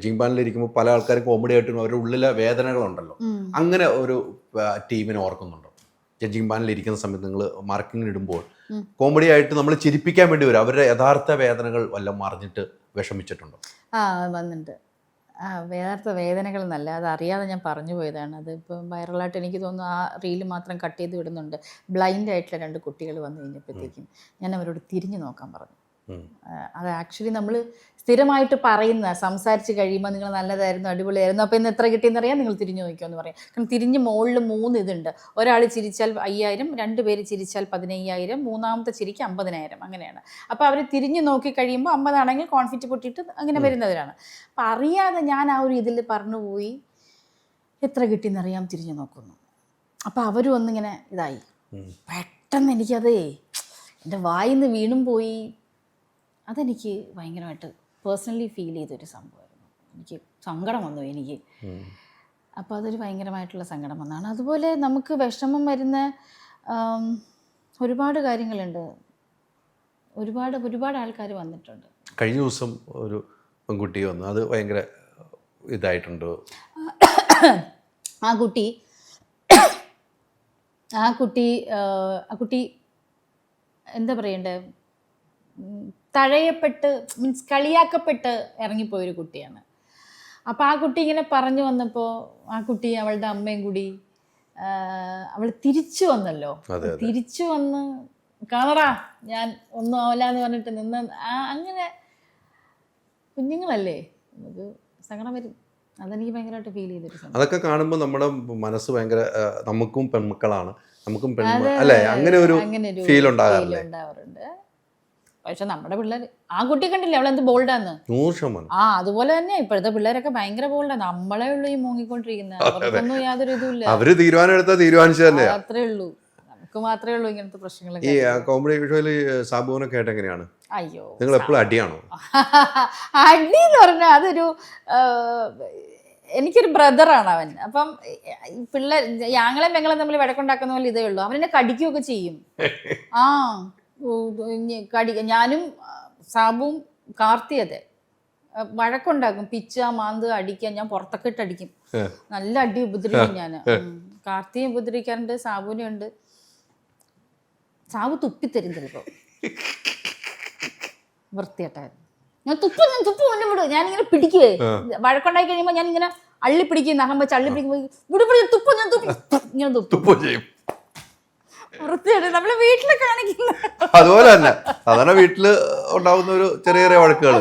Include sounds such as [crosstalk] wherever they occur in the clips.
Judging പാനലിൽ ഇരിക്കുമ്പോൾ പല ആൾക്കാരും കോമഡി ആയിട്ടും അവരുടെ ഉള്ളിലെ വേദനകളുണ്ടല്ലോ. അങ്ങനെ ഒരു ടീമിനെ ഓർക്കുന്നുണ്ടോ. ജഡ്ജിങ് പാനലിൽ ഇരിക്കുന്ന സമയത്ത് നിങ്ങൾ മാർക്കിങ്ങിന് ഇടുമ്പോൾ കോമഡി ആയിട്ട് നമ്മൾ ചിരിപ്പിക്കാൻ വേണ്ടി വരും. അവരുടെ യഥാർത്ഥ വേദനകൾ വല്ലതും മറിഞ്ഞിട്ട് വിഷമിച്ചിട്ടുണ്ടോ? ആ വന്നിട്ടുണ്ട് ആ യഥാർത്ഥ വേദനകൾ നല്ല അത് അറിയാതെ ഞാൻ പറഞ്ഞു പോയതാണ്. അത് ഇപ്പം വൈറലായിട്ട് എനിക്ക് തോന്നുന്നു ആ റീൽ മാത്രം കട്ട് ചെയ്ത് വിടുന്നുണ്ട്. ബ്ലൈൻഡ് ആയിട്ടുള്ള രണ്ട് കുട്ടികൾ വന്നു കഴിഞ്ഞപ്പോഴത്തേക്കും ഞാൻ അവരോട് തിരിഞ്ഞു നോക്കാൻ പറഞ്ഞു. അത് ആക്ച്വലി നമ്മൾ സ്ഥിരമായിട്ട് പറയുന്ന സംസാരിച്ച് കഴിയുമ്പോൾ നിങ്ങൾ നല്ലതായിരുന്നു അടിപൊളിയായിരുന്നു അപ്പോൾ ഇന്ന് എത്ര കിട്ടിയെന്ന് അറിയാൻ നിങ്ങൾ തിരിഞ്ഞു നോക്കിയോന്ന് പറയാം. കാരണം തിരിഞ്ഞ് മുകളിൽ മൂന്ന് ഇതുണ്ട്. ഒരാൾ ചിരിച്ചാൽ അയ്യായിരം രണ്ട് പേര് ചിരിച്ചാൽ പതിനയ്യായിരം മൂന്നാമത്തെ ചിരിക്ക് അമ്പതിനായിരം അങ്ങനെയാണ്. അപ്പോൾ അവർ തിരിഞ്ഞു നോക്കി കഴിയുമ്പോൾ അമ്പതാണെങ്കിൽ കോൺഫിറ്റ് പൊട്ടിയിട്ട് അങ്ങനെ വരുന്നവരാണ്. അപ്പോൾ അറിയാതെ ഞാൻ ആ ഒരു ഇതിൽ പറഞ്ഞുപോയി എത്ര കിട്ടിയെന്നറിയാം തിരിഞ്ഞു നോക്കുന്നു. അപ്പോൾ അവരും ഒന്നിങ്ങനെ ഇതായി. പെട്ടെന്ന് എനിക്കതേ എന്റെ വായിന്ന് വീണും പോയി. അതെനിക്ക് ഭയങ്കരമായിട്ട് പേഴ്സണലി ഫീൽ ചെയ്തൊരു സംഭവമായിരുന്നു. എനിക്ക് സങ്കടം വന്നു എനിക്ക്. അപ്പോൾ അതൊരു ഭയങ്കരമായിട്ടുള്ള സങ്കടം വന്നതാണ് അതുപോലെ നമുക്ക് വിഷമം വരുന്ന ഒരുപാട് കാര്യങ്ങളുണ്ട്. ഒരുപാട് ഒരുപാട് ആൾക്കാർ വന്നിട്ടുണ്ട്. കഴിഞ്ഞ ദിവസം ഒരു പെൺകുട്ടി വന്നു. അത് ഭയങ്കര ഇതായിട്ടുണ്ട്. ആ കുട്ടി ആ കുട്ടി ആ, കുട്ടി എന്താ പറയണ്ടേ? തഴയപ്പെട്ട് മീൻസ് കളിയാക്കപ്പെട്ട് ഇറങ്ങിപ്പോയൊരു കുട്ടിയാണ്. അപ്പോൾ ആ കുട്ടി ഇങ്ങനെ പറഞ്ഞു വന്നപ്പോൾ ആ കുട്ടി അവളുടെ അമ്മയും കൂടി അവൾ തിരിച്ചു വന്നല്ലോ. തിരിച്ചു വന്ന് കാണടാ ഞാൻ ഒന്നും ആവില്ല എന്ന് പറഞ്ഞിട്ട് നിന്ന് അങ്ങനെ കുഞ്ഞുങ്ങളല്ലേ? നമുക്ക് സങ്കടം വരും. അതെനിക്ക് ഭയങ്കരമായിട്ട് ഫീൽ ചെയ്തൊരു അതൊക്കെ കാണുമ്പോൾ നമ്മുടെ മനസ്സ് ഭയങ്കര നമുക്കും പെൺമക്കളാണ്. നമുക്കും പെൺമക്കൾ അല്ലേ? അങ്ങനെ ഒരു ഫീൽ ഉണ്ടാകാറുണ്ട് പക്ഷെ നമ്മുടെ പിള്ളേർ ആ കുട്ടി കണ്ടില്ലേ അവളെന്ത് ബോൾഡാന്ന് നൂറ് ശതമാനം. ആ അതുപോലെ തന്നെ ഇപ്പോഴത്തെ പിള്ളേരൊക്കെ ഭയങ്കര ബോൾഡാണ് നമ്മളെ ഉള്ളൂ ഈ മുങ്ങിക്കൊണ്ടിരിക്കുന്നത് അവർക്കൊന്നും യാതൊരു ഇതുമില്ല. അവർ തീരുമാനം എടുത്താൽ തീരുമാനിച്ചു തന്നെ അത്രേ ഉള്ളൂ. നമുക്ക് മാത്രമേ ഉള്ളൂ ഇങ്ങനത്തെ ഈ കോമഡി വിഷയിൽ സാബുവിനൊക്കെ ആയിട്ട് എങ്ങനെയാണ്? അയ്യോ നിങ്ങൾ എപ്പോഴും അടിയാണോ? [laughs] അടി എന്ന് പറഞ്ഞാൽ അതൊരു എനിക്കൊരു ബ്രദറാണ് അവൻ. അപ്പം പിള്ളേർ ഞങ്ങളെ പെങ്ങളെ തമ്മിൽ വഴക്കുണ്ടാക്കുന്ന പോലെ ഇതേ ഉള്ളൂ. അവനെന്നെ കടിക്കുകയൊക്കെ ചെയ്യും. ആ. കടി ഞാനും സാബും കാർത്തി അതെ. വഴക്കുണ്ടാക്കും. പിച്ച മാന്ത് അടിക്കാൻ ഞാൻ പുറത്തൊക്കെ ഇട്ട് അടിക്കും. നല്ല അടി ഉപദ്രവിക്കും ഞാൻ കാർത്തിയെ ഉപദ്രവിക്കാറുണ്ട് സാബുവിനെ ഉണ്ട്. സാബു തുപ്പിത്തരും ചിലപ്പോ. വൃത്തിയായിട്ടായിരുന്നു ഞാൻ തുപ്പ് തുപ്പു മുന്നേ വിടും. ഞാനിങ്ങനെ പിടിക്കുവേ. വഴക്കുണ്ടായി കഴിയുമ്പോൾ ഞാൻ ഇങ്ങനെ അള്ളി പിടിക്കും നഖം വെച്ച് അള്ളി പിടിക്കുമ്പോൾ വിടുപിടി തുപ്പ് ഞാൻ തുപ്പു. ഇങ്ങനെ തുപ്പും ചെയ്യും. നമ്മളെ വീട്ടിൽ കാണിക്കുന്ന അതുപോലെ തന്നെ. സാധാരണ വീട്ടിൽ ഉണ്ടാവുന്ന ഒരു ചെറിയ ചെറിയ വഴക്കുകൾ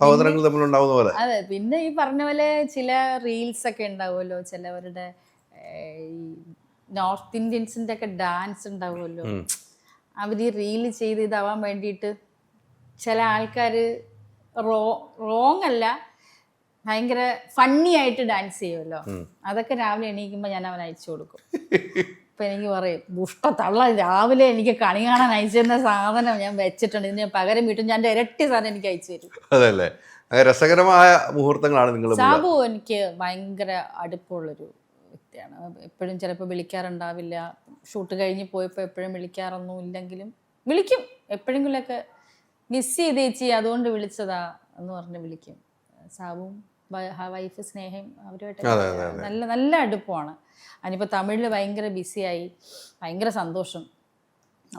സഹോദരങ്ങൾ തമ്മിൽ ഉണ്ടാവുന്ന പോലെ. അതെ പിന്നെ ഈ പറഞ്ഞ പോലെ ചില റീൽസ് ഒക്കെ ഉണ്ടാവുമല്ലോ ചിലവരുടെ ഈ നോർത്ത് ഇന്ത്യൻസിന്റെ ഒക്കെ ഡാൻസ് ഉണ്ടാവുമല്ലോ. അവർ റീൽ ചെയ്ത് ഇതാവാൻ വേണ്ടിയിട്ട് ചില ആൾക്കാർ റോ റോങ് അല്ല ഭയങ്കര ഫണ്ണി ആയിട്ട് ഡാൻസ് ചെയ്യുമല്ലോ അതൊക്കെ രാവിലെ എണീക്കുമ്പോൾ ഞാൻ അവൻ അയച്ചു കൊടുക്കും. ഇപ്പൊ എനിക്ക് പറയും ദുഷ്ട തള്ള രാവിലെ എനിക്ക് കണി കാണാൻ അയച്ചു തരുന്ന സാധനം ഞാൻ വെച്ചിട്ടുണ്ട്. ഇതിന് പകരം വീട്ടും ഞാൻ ഇരട്ടി സാധനം എനിക്ക് അയച്ചു തരും. അതല്ലേ? രസകരമായ മുഹൂർത്തങ്ങളാണ് നിങ്ങൾ സാബു എനിക്ക് ഭയങ്കര അടുപ്പമുള്ളൊരു വ്യക്തിയാണ്. എപ്പോഴും ചിലപ്പോൾ വിളിക്കാറുണ്ടാവില്ല. ഷൂട്ട് കഴിഞ്ഞ് പോയപ്പോൾ എപ്പോഴും വിളിക്കാറൊന്നും ഇല്ലെങ്കിലും വിളിക്കും. എപ്പോഴെങ്കിലുമൊക്കെ മിസ് ചെയ്തേച്ചി അതുകൊണ്ട് വിളിച്ചതാ എന്ന് പറഞ്ഞ് വിളിക്കും. സാബുവും വൈഫ് സ്നേഹം അവരുമായിട്ട് നല്ല നല്ല അടുപ്പമാണ്. അതിനിപ്പോൾ തമിഴിൽ ഭയങ്കര ബിസിയായി ഭയങ്കര സന്തോഷം.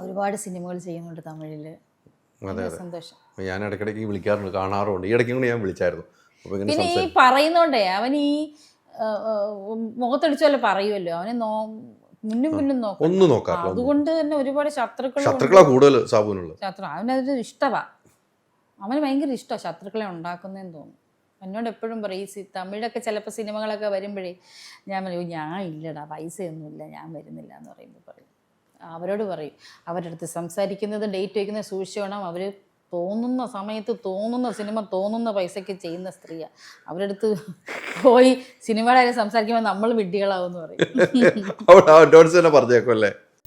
ഒരുപാട് സിനിമകൾ ചെയ്യുന്നുണ്ട് തമിഴിൽ സന്തോഷം. ഞാൻ ഇടയ്ക്കിടയ്ക്ക് വിളിക്കാറുണ്ട് കാണാറുണ്ട് ഈ ഇടയ്ക്കും കൂടി ഞാൻ വിളിച്ചായിരുന്നു. പിന്നെ ഈ പറയുന്നോണ്ടേ അവൻ ഈ മുഖത്തടിച്ചോലെ പറയുമല്ലോ അവനെ നോ മുന്നും മുന്നും നോക്കും ഒന്നും നോക്കാറില്ല ഒന്നും. അതുകൊണ്ട് തന്നെ ഒരുപാട് ശത്രുക്കൾ ശത്രുക്കളാ കൂടുതൽ സാബുവിനുള്ളത്. ശത്രു അവനതൊരു ഇഷ്ടമാ അവന് ഭയങ്കര ഇഷ്ടമാണ് ശത്രുക്കളെ ഉണ്ടാക്കുന്നതെന്ന് തോന്നുന്നു. എന്നോട് എപ്പോഴും പറയും ഈ തമിഴൊക്കെ ചിലപ്പോൾ സിനിമകളൊക്കെ വരുമ്പോഴേ ഞാൻ പറയും ഞാൻ ഇല്ലടാ പൈസയൊന്നുമില്ല ഞാൻ വരുന്നില്ല എന്ന് പറയുമ്പോൾ പറയും. അവരോട് പറയും അവരുടെ അടുത്ത് സംസാരിക്കുന്നത് ഡേറ്റ് വയ്ക്കുന്നത് സൂക്ഷിച്ചോണം. അവർ തോന്നുന്ന സമയത്ത് തോന്നുന്ന സിനിമ തോന്നുന്ന പൈസയ്ക്ക് ചെയ്യുന്ന സ്ത്രീയാണ് അടുത്ത് പോയി സിനിമയുടെ കാര്യം സംസാരിക്കുമ്പോൾ നമ്മൾ വിഡ്ഢികളാവും പറയും. [laughs] ഡോട്ട്സ് തന്നെ പറഞ്ഞേക്കും അല്ലേ?